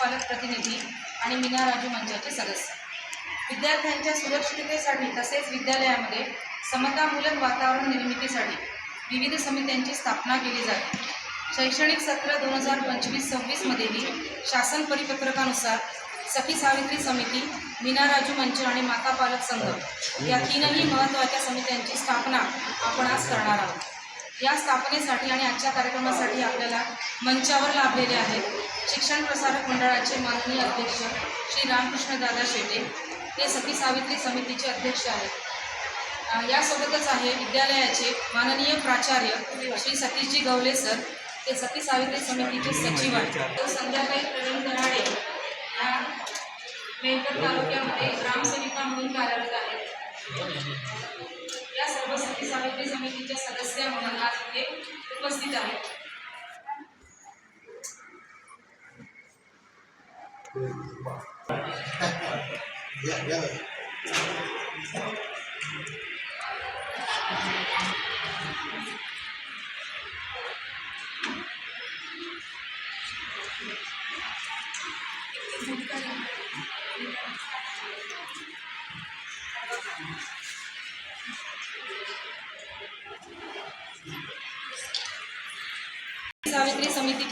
पालक प्रतिनिधी आणि मीना राजू मंचाचे सदस्य. विद्यार्थ्यांच्या सुरक्षिततेसाठी तसेच विद्यालयामध्ये समतामूलक वातावरण निर्मितीसाठी विविध समित्यांची स्थापना केली जाते. शैक्षणिक सत्र दोन हजार पंचवीस सव्वीसमध्येही शासन परिपत्रकानुसार सखी सावित्री समिती मीना राजू मंच आणि माता पालक संघ या तीनही महत्त्वाच्या समित्यांची स्थापना आपण आज करणार आहोत. या स्थापनेसाठी आणि आजच्या कार्यक्रमासाठी आपल्याला मंचावर लाभलेले आहेत. शिक्षण प्रसारक मंडळाचे माननीय अध्यक्ष श्री रामकृष्णदादा शेटे. ते सखी सावित्री समितीचे अध्यक्ष आहेत. यासोबतच आहे विद्यालयाचे माननीय प्राचार्य श्री सतीशजी गवले सर. ते सती सावित्री समितीचे सचिव आहेत. संध्याकाळी प्रवीण दराडे या मेहकर तालुक्यामध्ये ग्रामसेविका म्हणून कार्यरत आहेत. सर्व सती सावित्री समितीच्या सदस्य म्हणून आज इथे उपस्थित आहेत. सावित्री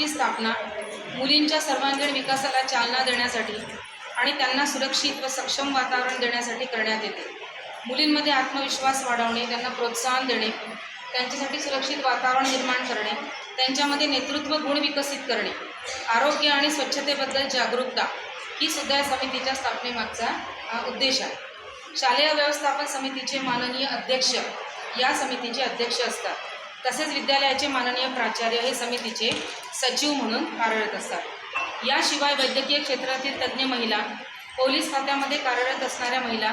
समितीची स्थापना मुलींच्या सर्वांगीण विकासाला चालना देण्यासाठी आणि त्यांना सुरक्षित व सक्षम वातावरण देण्यासाठी करण्यात येते. मुलींमध्ये आत्मविश्वास वाढवणे त्यांना प्रोत्साहन देणे त्यांच्यासाठी सुरक्षित वातावरण निर्माण करणे त्यांच्यामध्ये नेतृत्व गुण विकसित करणे आरोग्य आणि स्वच्छतेबद्दल जागरूकता ही सुद्धा या समितीच्या स्थापनेमागचा उद्देश आहे. शालेय व्यवस्थापन समितीचे माननीय अध्यक्ष या समितीचे अध्यक्ष असतात. तसेच विद्यालयाचे माननीय प्राचार्य हे समितीचे सचिव म्हणून कार्यरत असतात. याशिवाय वैद्यकीय क्षेत्रातील तज्ज्ञ महिला पोलीस खात्यामध्ये कार्यरत असणाऱ्या महिला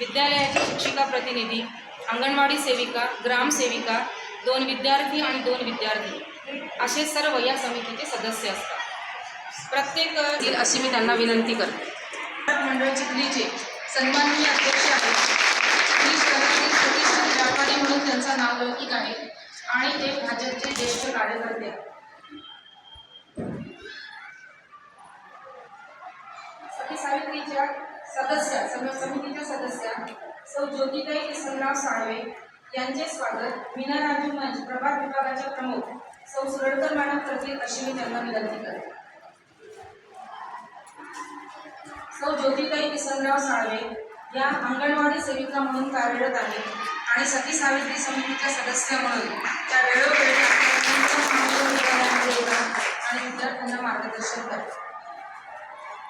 विद्यालयाच्या शिक्षिका प्रतिनिधी अंगणवाडी सेविका ग्रामसेविका दोन विद्यार्थी आणि दोन विद्यार्थी असे सर्व या समितीचे सदस्य असतात. प्रत्येक अशी मी त्यांना विनंती करते. मंडळ चिखलीचे सन्माननीय अध्यक्ष आहेत चिखली शहरातील प्रतिष्ठित व्यापारी म्हणून त्यांचा नाव लौकिक आहे आणि ते भाजपचे ज्येष्ठ कार्यकर्ते आहेत सखी सावित्रीच्या सदस्य सम समितीच्या सदस्य सौ ज्योतिताई किसनराव साळवे सगळ्यांचे स्वागत. मीना राजू मंच प्रभात विभागाच्या प्रमुख. सौ सुरडकर मॅडम करतील अशी मी त्यांना विनंती करते. सौ ज्योतिताई किसनराव साळवे या अंगणवाडी सेविका म्हणून कार्यरत आहेत आणि सती सावित्री समितीच्या सदस्य म्हणून त्या वेळोवेळी आणि विद्यार्थ्यांना मार्गदर्शन करतात.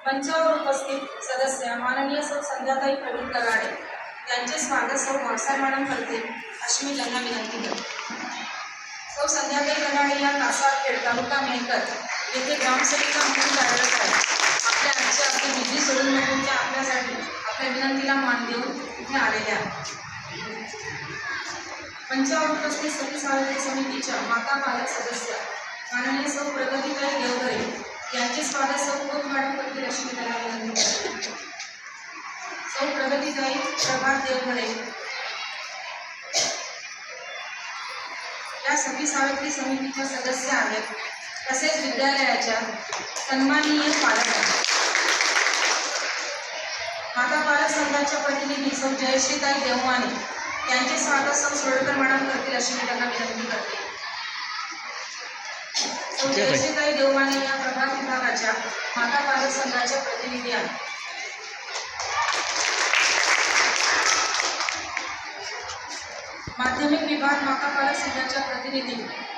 मंचावर उपस्थित सदस्य माननीय सौ संध्याताई प्रवीण कराडे. यांचे स्वागत सौ भावसार मॅडम करतील अशी मी त्यांना विनंती करते सौ संध्याकाळी कराडे या कासारखेड तालुका मेहकर येथे ग्रामसेविका म्हणून कार्यरत आहे. आपल्या आजच्या आपली बिझी सोडून म्हणून त्या आपल्यासाठी आपल्या विनंतीला मान देऊन इथे आलेल्या पंचावन्न पस्तीस उपस्थित सती समितीच्या माता पालक सदस्य माननीय सौ प्रगतीताई देवधरे यांचे स्वागत सौ कोच मॅडम करतील अशी मी त्यांना विनंती करते. सौ प्रगतीताई प्रभात देवधरे या सती सावित्री समितीच्या सदस्य आहेत. तसेच विद्यालयाच्या सन्माननीय पालक आहेत. माता बालक संघाच्या प्रतिनिधी सौ जयश्रीताई देवमाने यांचे स्वागत सौ सुरळकर मॅडम करतील अशी मी त्यांना विनंती करते. सौ जयश्रीताई देवमाने या प्रभाग विभागाच्या माता बालक संघाच्या प्रतिनिधी आहेत. माध्यमिक विभाग बालक संघाच्या प्रतिनिधी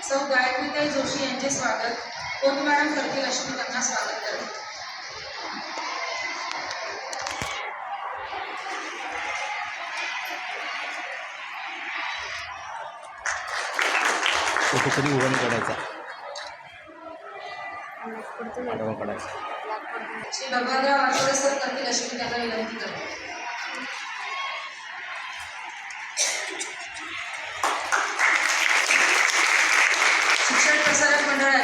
सौ गायत्रीताई जोशी यांचे स्वागत. मॅडम करतील अशी मी त्यांना स्वागत करते. कधी उभा काढायचा श्री भगवानराव आठवडे सर करतील अशी मी त्यांना विनंती करते शिक्षण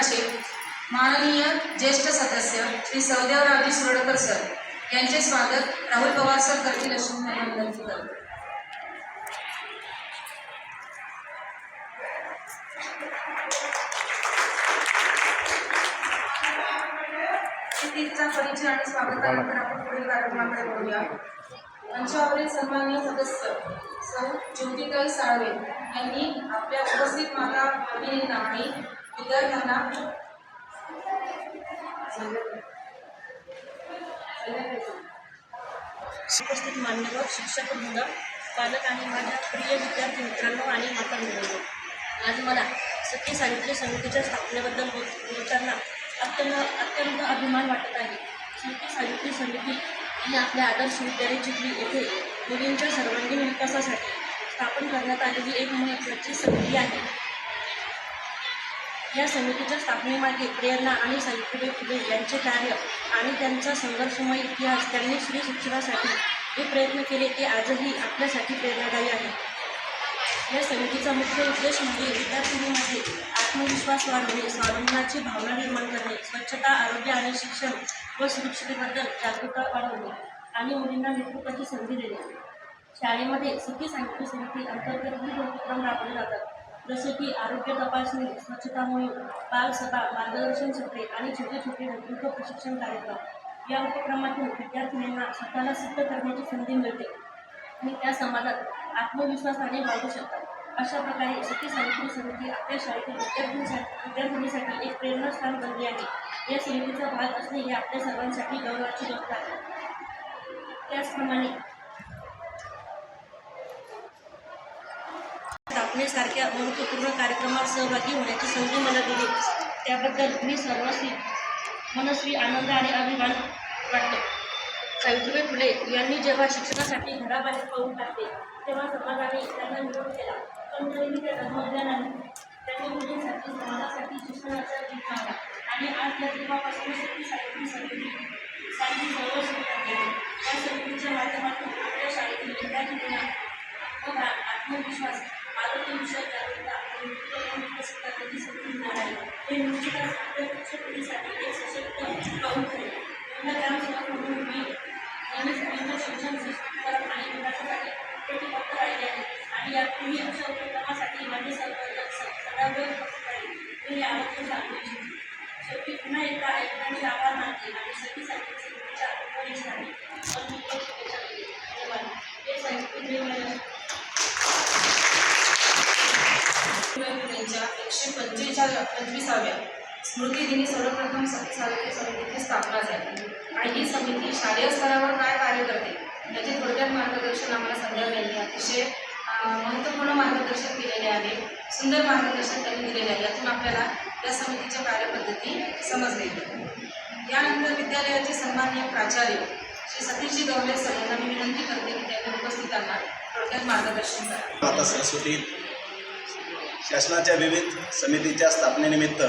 प्रसारक माननीय ज्येष्ठ सदस्य श्री सौदेवरावजी सुरडकर सर यांचे स्वागत राहुल पवार सर करतील अशी मी विनंती परिचय आणि स्वागतानंतर आपण पुढील कार्यक्रमाकडे वळूया मंचावरील सन्माननीय सदस्य सौ ज्योतिताई साळवे यांनी आपल्या उपस्थित माता भगिनींना आणि विद्यार्थ्यांना उपस्थित मान्यवर शिक्षक वृंद पालक आणि माझ्या प्रिय विद्यार्थी मित्रांनो आणि माता मिळवलो आज मला सत्य सावित्री समितीच्या स्थापनेबद्दल बोल बोलताना अत्यंत अत्यंत अभिमान वाटत आहे. सत्य सावित्री समिती ही आपल्या आदर्श विद्यालय चिखली येथे मुलींच्या सर्वांगीण विकासासाठी स्थापन करण्यात आलेली एक महत्त्वाची समिती आहे. या समितीच्या स्थापनेमागे प्रेरणा आणि सावित्रीबाई फुले यांचे कार्य आणि त्यांचा संघर्षमय इतिहास त्यांनी स्त्री शिक्षणासाठी जे प्रयत्न केले ते आजही आपल्यासाठी प्रेरणादायी आहे. या समितीचा मुख्य उद्देश म्हणजे विद्यार्थिनीमध्ये आत्मविश्वास वाढवणे स्वावलंबनाची भावना निर्माण करणे स्वच्छता आरोग्य आणि शिक्षण व सुरक्षितेबद्दल जागरूकता वाढवणे आणि मुलींना नेतृत्वाची संधी देणे. शाळेमध्ये सुखी साहित्य समिती अंतर्गत विविध उपक्रम राबवले जातात. जसे की आरोग्य तपासणी स्वच्छता मोहीम बालसभा मार्गदर्शन सत्रे आणि छोटे छोटे नेतृत्व प्रशिक्षण कार्यक्रम या उपक्रमातून विद्यार्थिनींना स्वतःला सिद्ध करण्याची संधी मिळते. आणि त्या समाजात आत्मविश्वासाने वाढू शकतात. अशा प्रकारे सती साहित्य समिती आपल्या शाळेतील विद्यार्थ्यांसाठी विद्यार्थिनीसाठी एक प्रेरणास्थान बनली आहे. या समितीचा भाग असणे ही आपल्या सर्वांसाठी गौरवाची गोष्ट आहे. त्याचप्रमाणे स्थापनेसारख्या महत्त्वपूर्ण कार्यक्रमात सहभागी होण्याची संधी मला दिली. त्याबद्दल मी सर्वस्वी मनस्वी आनंद आणि अभिमान वाटतो. सावित्रीबाई फुले यांनी जेव्हा शिक्षणासाठी घराबाहेर पाहून टाकले तेव्हा समाजाने त्यांना विरोध केला. पण तरीही त्या तत्वज्ञानाने त्यांनी मुलींसाठी समाजासाठी शिक्षणाचा आणि आज त्या तेव्हापासून पंचवीसाव्या. पंचवीसाव्या स्मृतिदिनी सर्वप्रथम सती समितीची स्थापना झाली. आणि ही समिती शालेय स्तरावर काय कार्य करते? याचे थोडक्यात मार्गदर्शन आम्हाला संदर्भ यांनी अतिशय महत्त्वपूर्ण मार्गदर्शन केलेले आहे. सुंदर मार्गदर्शन त्यांनी दिलेले आहे. यातून आपल्याला या समितीच्या कार्यपद्धती समजले. यानंतर विद्यालयाचे सन्माननीय प्राचार्य श्री सतीशजी गवले सर यांना मी विनंती करते की त्यांनी उपस्थितांना थोडक्यात मार्गदर्शन करा. सरस्वती शासनाच्या विविध समितीच्या स्थापनेनिमित्त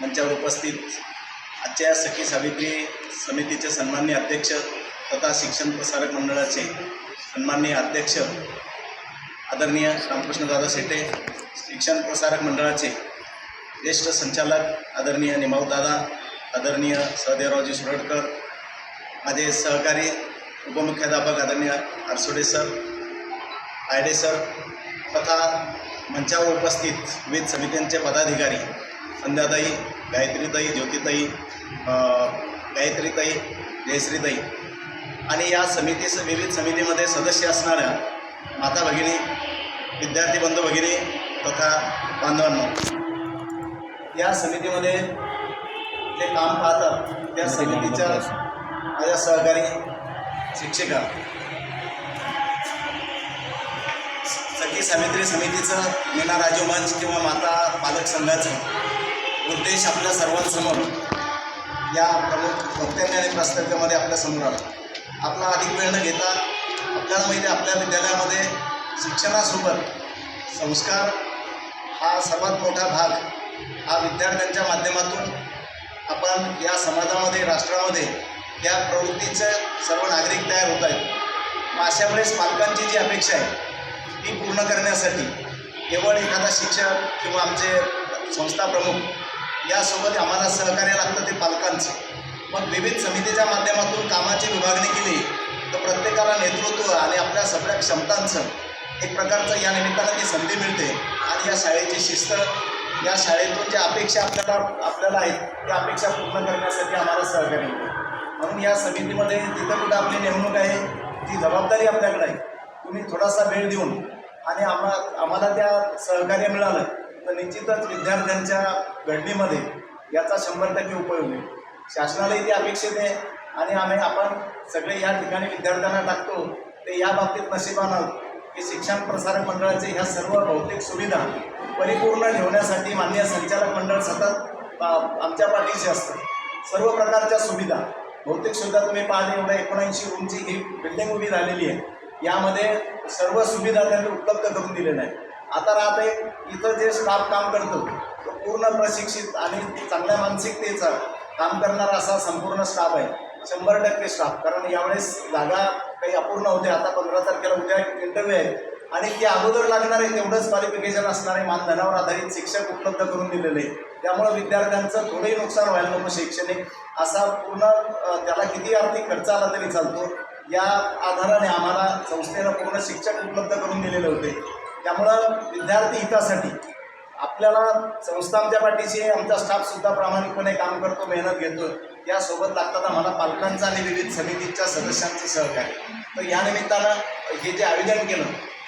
मंचावर उपस्थित आजच्या या सखी सावित्री समितीचे सन्मान्य अध्यक्ष तथा शिक्षण प्रसारक मंडळाचे सन्माननीय अध्यक्ष आदरणीय रामकृष्णदादा शेटे शिक्षण प्रसारक मंडळाचे ज्येष्ठ संचालक आदरणीय निमाऊदादा आदरणीय सहदेवरावजी सुरडकर माझे सहकारी उपमुख्याध्यापक आदरणीय आरसोडे सर आयडे सर तथा मंचावर उपस्थित विविध समित्यांचे पदाधिकारी संध्याताई गायत्रीताई ज्योतिताई गायत्रीताई जयश्रीताई आणि या समिती विविध समितीमध्ये सदस्य असणाऱ्या माता भगिनी विद्यार्थी बंधू भगिनी तथा बांधवांनो. या समितीमध्ये जे काम पाहतात त्या समितीच्या माझ्या सहकारी शिक्षिका सखी सावित्री समितीचं मीना राजमंच किंवा माता पालक संघाचं उद्देश आपल्या सर्वांसमोर या प्रमुख वक्तव्य आणि प्रास्ताविकामध्ये आपल्यासमोर आला. आपला अधिक वेळ न घेता आपल्याला माहिती आहे आपल्या विद्यालयामध्ये शिक्षणासोबत संस्कार हा सर्वात मोठा भाग हा विद्यार्थ्यांच्या माध्यमातून आपण या समाजामध्ये राष्ट्रामध्ये या प्रवृत्तीचं सर्व नागरिक तयार होत आहेत. मग अशा वेळेस पालकांची जी अपेक्षा आहे ती पूर्ण करण्यासाठी केवळ एखादा शिक्षक किंवा आमचे संस्था प्रमुख यासोबत आम्हाला सहकार्य लागतं ते पालकांचं. मग विविध समितीच्या माध्यमातून कामाची विभागणी केली तर प्रत्येकाला नेतृत्व आणि आपल्या सगळ्या क्षमतांचं एक प्रकारचं या निमित्तानं ती संधी मिळते. आणि या शाळेची शिस्त या शाळेतून ज्या अपेक्षा आपल्याला आपल्याला आहेत त्या अपेक्षा पूर्ण करण्यासाठी आम्हाला सहकार्य मिळते. म्हणून या समितीमध्ये जिथं कुठं आपली नेमणूक आहे ती जबाबदारी आपल्याकडे आहे. तुम्ही थोडासा वेळ देऊन आणि आम्हा आम्हाला त्या सहकार्य मिळालं तर निश्चितच विद्यार्थ्यांच्या घडणीमध्ये याचा शंभर टक्के उपयोग होईल. शासनालाही ते अपेक्षित आहे आणि आम्ही आपण सगळे या ठिकाणी विद्यार्थ्यांना टाकतो ते या बाबतीत नशिबान की शिक्षण प्रसारक मंडळाचे ह्या सर्व भौतिक सुविधा परिपूर्ण ठेवण्यासाठी मान्य संचालक मंडळ सतत आमच्या पाठीशी असतं. सर्व प्रकारच्या सुविधा भौतिक सुविधा तुम्ही पाहिले एवढ्या एकोणऐंशी रूमची ही बिल्डिंग उभी झालेली आहे. यामध्ये सर्व सुविधा त्यांनी उपलब्ध करून दिलेल्या आहेत. आता राहते इथं जे स्टाफ काम करतो तो पूर्ण प्रशिक्षित आणि चांगल्या मानसिकतेचा काम करणारा असा संपूर्ण स्टाफ आहे. शंभर टक्के स्टाफ कारण यावेळेस जागा काही अपूर्ण होते. आता पंधरा तारखेला उद्या इंटरव्ह्यू आहे. आणि ते अगोदर लागणारे तेवढंच क्वालिफिकेशन असणारे मानधनावर आधारित शिक्षक उपलब्ध करून दिलेले आहे त्यामुळं विद्यार्थ्यांचं थोडंही नुकसान व्हायला नको. शैक्षणिक असा पूर्ण त्याला किती आर्थिक खर्च आला तरी चालतो. या आधाराने आम्हाला संस्थेला पूर्ण शिक्षक उपलब्ध करून दिलेले होते. त्यामुळं विद्यार्थी हितासाठी आपल्याला संस्था आमच्या पाठीशी आहे आमचा स्टाफसुद्धा प्रामाणिकपणे काम करतो मेहनत घेतो. यासोबत लागतात आम्हाला पालकांचा आणि विविध समितीच्या सदस्यांचं सहकार्य. तर या निमित्तानं हे जे आयोजन केलं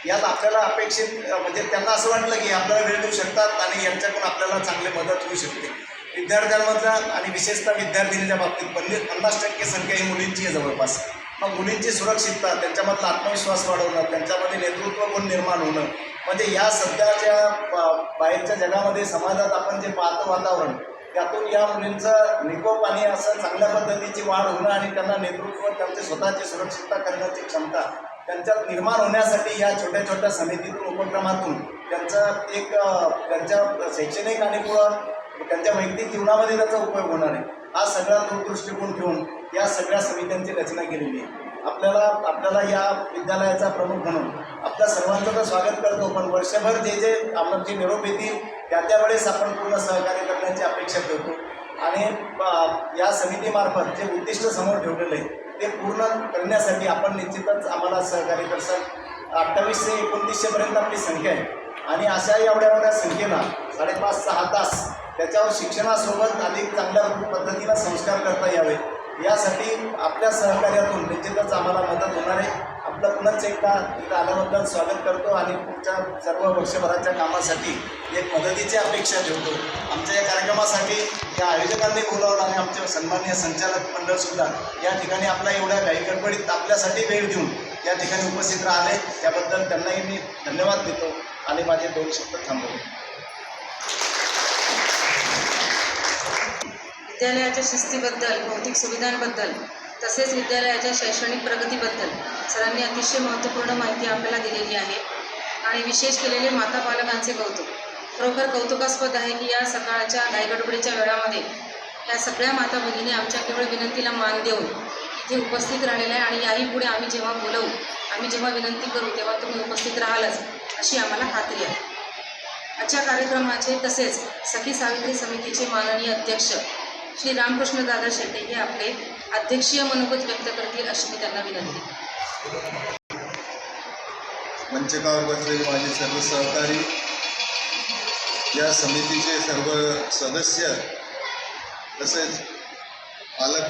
यात आपल्याला अपेक्षित म्हणजे त्यांना असं वाटलं की आपल्याला वेळ देऊ शकतात आणि यांच्याकडून आपल्याला चांगली मदत होऊ शकते. विद्यार्थ्यांमधला आणि विशेषतः विद्यार्थिनीच्या बाबतीत पन्नास पन्नास टक्के संख्या ही मुलींची आहे जवळपास. मग मुलींची सुरक्षितता त्यांच्यामधला आत्मविश्वास वाढवणं त्यांच्यामध्ये नेतृत्व गुण निर्माण होणं? म्हणजे या सध्याच्या बा- बाहेरच्या जगामध्ये समाजात आपण जे पाहतो वातावरण त्यातून या मुलींचं निकोप आणि असं चांगल्या पद्धतीची वाढ होणं आणि त्यांना नेतृत्व त्यांची स्वतःची सुरक्षितता करण्याची क्षमता त्यांच्यात निर्माण होण्यासाठी या छोट्या छोट्या समितीतून उपक्रमातून त्यांचं एक त्यांच्या शैक्षणिक आणि पुढं त्यांच्या वैयक्तिक जीवनामध्ये त्याचा उपयोग होणार आहे. हा सगळा दूरदृष्टिकोन ठेवून या सगळ्या समित्यांची रचना केलेली आहे. आपल्याला आपल्याला या विद्यालयाचा प्रमुख म्हणून आपल्या सर्वांचं तर स्वागत करतो पण वर्षभर जे जे आमचे निरोप येतील त्या त्यावेळेस आपण पूर्ण सहकार्य करण्याची अपेक्षा ठेवतो आणि या समितीमार्फत जे उद्दिष्ट समोर ठेवलेलं आहे ते पूर्ण करण्यासाठी आपण निश्चितच आम्हाला सहकार्य करसाल. अठ्ठावीसशे एकोणतीसशेपर्यंत आपली संख्या आहे. आणि अशा एवढ्या एवढ्या संख्येला साडेपाच सहा तास त्याच्यावर शिक्षणासोबत अधिक चांगल्या पद्धतीला संस्कार करता यावे यासाठी आपल्या सहकार्यातून निश्चितच आम्हाला मदत होणार आहे. आपलं पुन्हाच एकदा इथं आल्याबद्दल स्वागत करतो आणि पुढच्या सर्व वर्षभराच्या कामासाठी एक मदतीची अपेक्षा ठेवतो. आमच्या या कार्यक्रमासाठी या आयोजकांनी बोलावलं आणि आमचे सन्माननीय संचालक मंडळसुद्धा या ठिकाणी आपला एवढ्या काही गडबडीत आपल्यासाठी वेळ देऊन या ठिकाणी उपस्थित राहिले. त्याबद्दल त्यांनाही मी धन्यवाद देतो आणि माझे दोन शब्द थांबवतो. विद्यालयाच्या शिस्तीबद्दल भौतिक सुविधांबद्दल तसेच विद्यालयाच्या शैक्षणिक प्रगतीबद्दल सरांनी अतिशय महत्त्वपूर्ण माहिती आपल्याला दिलेली आहे आणि विशेष केलेले माता पालकांचे कौतुक. खरोखर कौतुकास्पद आहे की या सकाळच्या गायगडबडीच्या वेळामध्ये या सगळ्या माता भगिनी आमच्या केवळ विनंतीला मान देऊन इथे उपस्थित राहिलेल्या आहे आणि याही पुढे आम्ही जेव्हा बोलवू आम्ही जेव्हा विनंती करू तेव्हा तुम्ही उपस्थित राहालच अशी आम्हाला खात्री आहे. आजच्या कार्यक्रमाचे तसेच सखी सावित्री समितीचे माननीय अध्यक्ष श्री रामकृष्ण दादा शेटे हे आपले अध्यक्षीय मनोगत व्यक्त करतील अशी मी त्यांना विनंती. मंचकावर बसलेले माझे सर्व सहकारी या समितीचे सर्व सदस्य तसेच पालक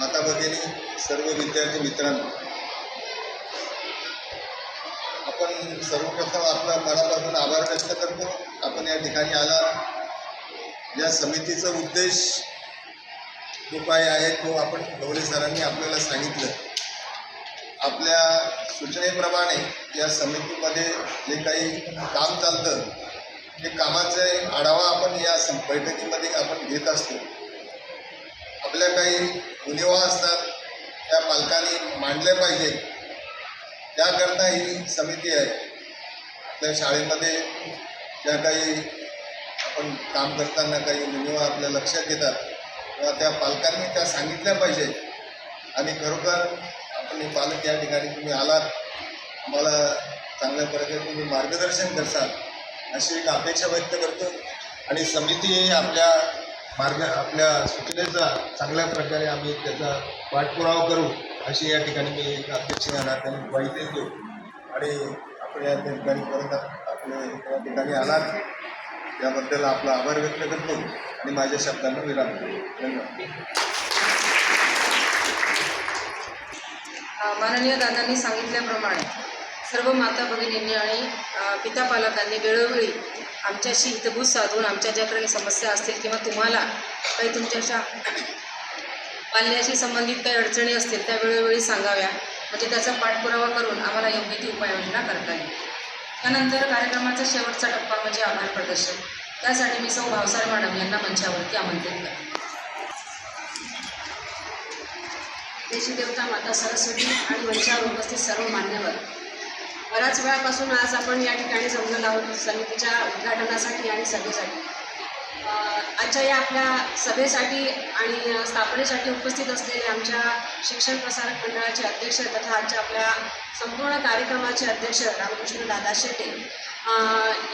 माता भगिनी सर्व विद्यार्थी मित्रांनो आपण सर्वप्रथम आपला मनापासून आभार व्यक्त करतो. आपण या ठिकाणी आला या समितीचा उद्देश जो काय आहे तो आपण गवळे सरांनी आपल्याला सांगितलं. आपल्या सूचनेप्रमाणे या समितीमध्ये जे काही काम चालतं ते कामाचे आढावा आपण या बैठकीमध्ये आपण घेत असतो. आपल्या काही गुन्हेवा असतात त्या पालकांनी मांडल्या पाहिजे. त्याकरता ही समिती आहे. आपल्या शाळेमध्ये ज्या काही आपण काम करताना काही उणिवा आपल्या लक्षात येतात तेव्हा त्या पालकांनी त्या सांगितल्या पाहिजे. आणि खरोखर आपण पालक या ठिकाणी तुम्ही आलात आम्हाला चांगल्या प्रकारे तुम्ही मार्गदर्शन करसाल अशी एक अपेक्षा व्यक्त करतो. आणि समिती आपल्या मार्ग आपल्या सूचनेचा चांगल्या प्रकारे आम्ही त्याचा पाठपुरावा करू अशी या ठिकाणी मी एक अपेक्षा नात्याने ग्वाही देतो. आणि आपण या ठिकाणी परत आपले या ठिकाणी आलात. याबद्दल आपला आभार व्यक्त करतो आणि माझ्या शब्दांना विराम देतो. धन्यवाद. माननीय दादांनी सांगितल्याप्रमाणे सर्व माता भगिनींनी आणि पिता पालकांनी वेळोवेळी आमच्याशी हितभूत साधून आमच्या ज्या काही समस्या असतील किंवा तुम्हाला काही तुमच्याशा पाल्याशी संबंधित काही अडचणी असतील त्या वेळोवेळी सांगाव्या. म्हणजे त्याचा पाठपुरावा करून आम्हाला योग्य ती उपाययोजना करता येईल. त्यानंतर कार्यक्रमाचा शेवटचा टप्पा म्हणजे आभार प्रदर्शन. त्यासाठी मी सौ भावसार मॅडम यांना मंचावरती आमंत्रित करते. देशीदेवता माता सरस्वती आणि मंचावर उपस्थित सर्व मान्यवर. बऱ्याच वेळापासून आज आपण या ठिकाणी जमलेलो आहोत. समितीच्या उद्घाटनासाठी आणि सभेसाठी. आजच्या या आपल्या सभेसाठी आणि स्थापनेसाठी उपस्थित असलेले आमच्या शिक्षण प्रसारक मंडळाचे अध्यक्ष तथा आजच्या आपल्या संपूर्ण कार्यक्रमाचे अध्यक्ष रामकृष्ण दादा शेटे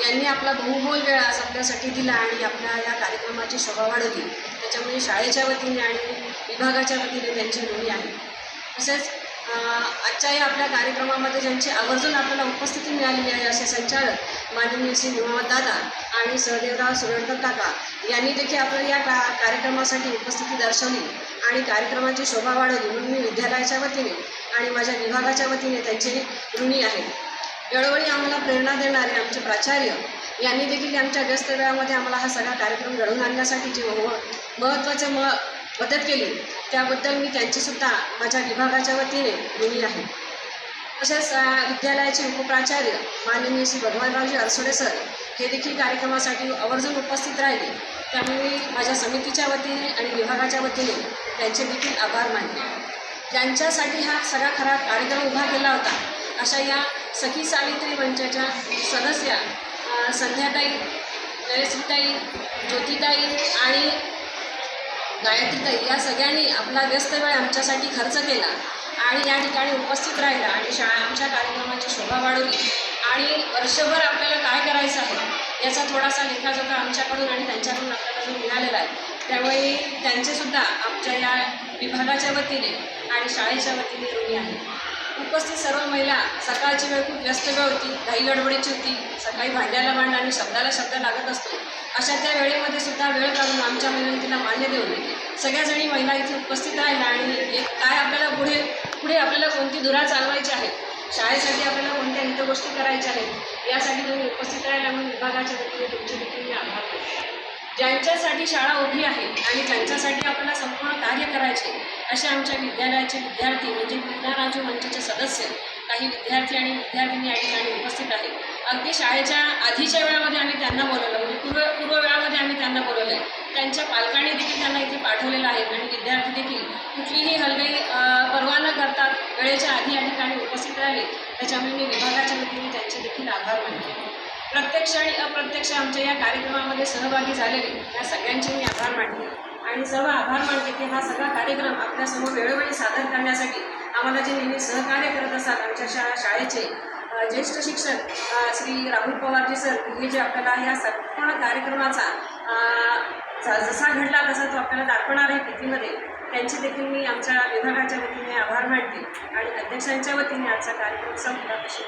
यांनी आपला बहुमोल वेळ आज आपल्यासाठी दिला आणि आपल्या या कार्यक्रमाची शोभा वाढवली. त्याच्यामुळे शाळेच्या वतीने आणि विभागाच्या वतीने त्यांची ऋणी आहे. तसेच आजच्या या आपल्या कार्यक्रमामध्ये ज्यांची आवर्जून आपल्याला उपस्थिती मिळालेली आहे असे संचालक माननीय श्री मोहम्मद दादा आणि सहदेवराव सुरेंद्र काका यांनी देखील आपल्या या का कार्यक्रमासाठी उपस्थिती दर्शवली आणि कार्यक्रमाची शोभा वाढवली. म्हणून मी विद्यालयाच्या वतीने आणि माझ्या विभागाच्या वतीने त्यांचे ऋणी आहे. वेळोवेळी आम्हाला प्रेरणा देणारे आमचे प्राचार्य यांनी देखील आमच्या व्यस्त वेळामध्ये आम्हाला हा सगळा कार्यक्रम घडवून आणण्यासाठी जे महत्त्वाचे म मदत केली. त्याबद्दल मी त्यांचीसुद्धा माझ्या विभागाच्या वतीने ऋणी आहे. तसेच विद्यालयाचे उपप्राचार्य माननीय श्री भगवानरावजी अरसोडे सर हे देखील कार्यक्रमासाठी आवर्जून उपस्थित राहिले. त्यामुळे मी माझ्या समितीच्या वतीने आणि विभागाच्या वतीने त्यांचे देखील आभार मानले. ज्यांच्यासाठी हा सगळा खरा कार्यक्रम उभा केला होता. अशा या सखी सावित्री मंचाच्या सदस्या संध्याताई नरेश्रीताई ज्योतिताई आणि गायत्रीताई या सगळ्यांनी आपला व्यस्त वेळ आमच्यासाठी खर्च केला आणि या ठिकाणी उपस्थित राहिला आणि शाळा आमच्या कार्यक्रमाची शोभा वाढवली. आणि वर्षभर आपल्याला काय करायचं आहे याचा थोडासा लेखाजोखा आमच्याकडून आणि त्यांच्याकडून आपल्याला जो मिळालेला आहे त्यामुळे त्यांचेसुद्धा आमच्या या विभागाच्या वतीने आणि शाळेच्या वतीने ऋणी आहे उपस्थित सर्व महिला सकाळची वेळ खूप व्यस्त वेळ होती घाई गडबडीची होती सकाळी भांड्याला भांड आणि शब्दाला शब्द लागत असतो. अशा त्या वेळेमध्ये सुद्धा वेळ काढून आमच्या विनंतीला मान्य देऊन सगळ्याजणी महिला इथे उपस्थित राहिल्या आणि एक काय आपल्याला पुढे पुढे आपल्याला कोणती धुरा चालवायची आहे? शाळेसाठी आपल्याला कोणत्या हितगोष्टी करायच्या आहेत? यासाठी तुम्ही उपस्थित राहिल्यामुळे म्हणून विभागाच्या वतीने तुमचे देखील मी आभार ज्यांच्यासाठी शाळा उभी आहे आणि ज्यांच्यासाठी आपल्याला संपूर्ण कार्य करायचे असे आमच्या विद्यालयाचे विद्यार्थी म्हणजे विज्ञानाचे मंचचे सदस्य काही विद्यार्थी आणि विद्यार्थिनी या ठिकाणी उपस्थित आहेत. अगदी शाळेच्या आधीच्या वेळामध्ये आम्ही त्यांना बोलवलं म्हणजे पूर्व पूर्व वेळामध्ये आम्ही त्यांना बोलवलं आहे त्यांच्या पालकांनी देखील त्यांना इथे पाठवलेलं आहे आणि विद्यार्थी देखील कुठलीही हलगई परवा न करतात वेळेच्या आधी या ठिकाणी उपस्थित राहिले. त्याच्यामुळे मी विभागाच्या वतीने त्यांचे देखील आभार मानले प्रत्यक्ष आणि अप्रत्यक्ष आमच्या या कार्यक्रमामध्ये सहभागी झालेले या सगळ्यांचे मी आभार मानते. आणि सर्व आभार मानते की हा सगळा कार्यक्रम आपल्यासमोर वेळोवेळी सादर करण्यासाठी आम्हाला जे नेहमी सहकार्य करत असतात आमच्या शा शाळेचे ज्येष्ठ शिक्षक श्री राहुल पवारजी सर हे जे आपल्याला या संपूर्ण कार्यक्रमाचा ज- जसा घडला तसा तो आपल्याला दाखवणार आहे कृतीमध्ये त्यांचे देखील मी आमच्या विभागाच्या वतीने आभार मानते. आणि अध्यक्षांच्या वतीने आजचा कार्यक्रम संपला. कशी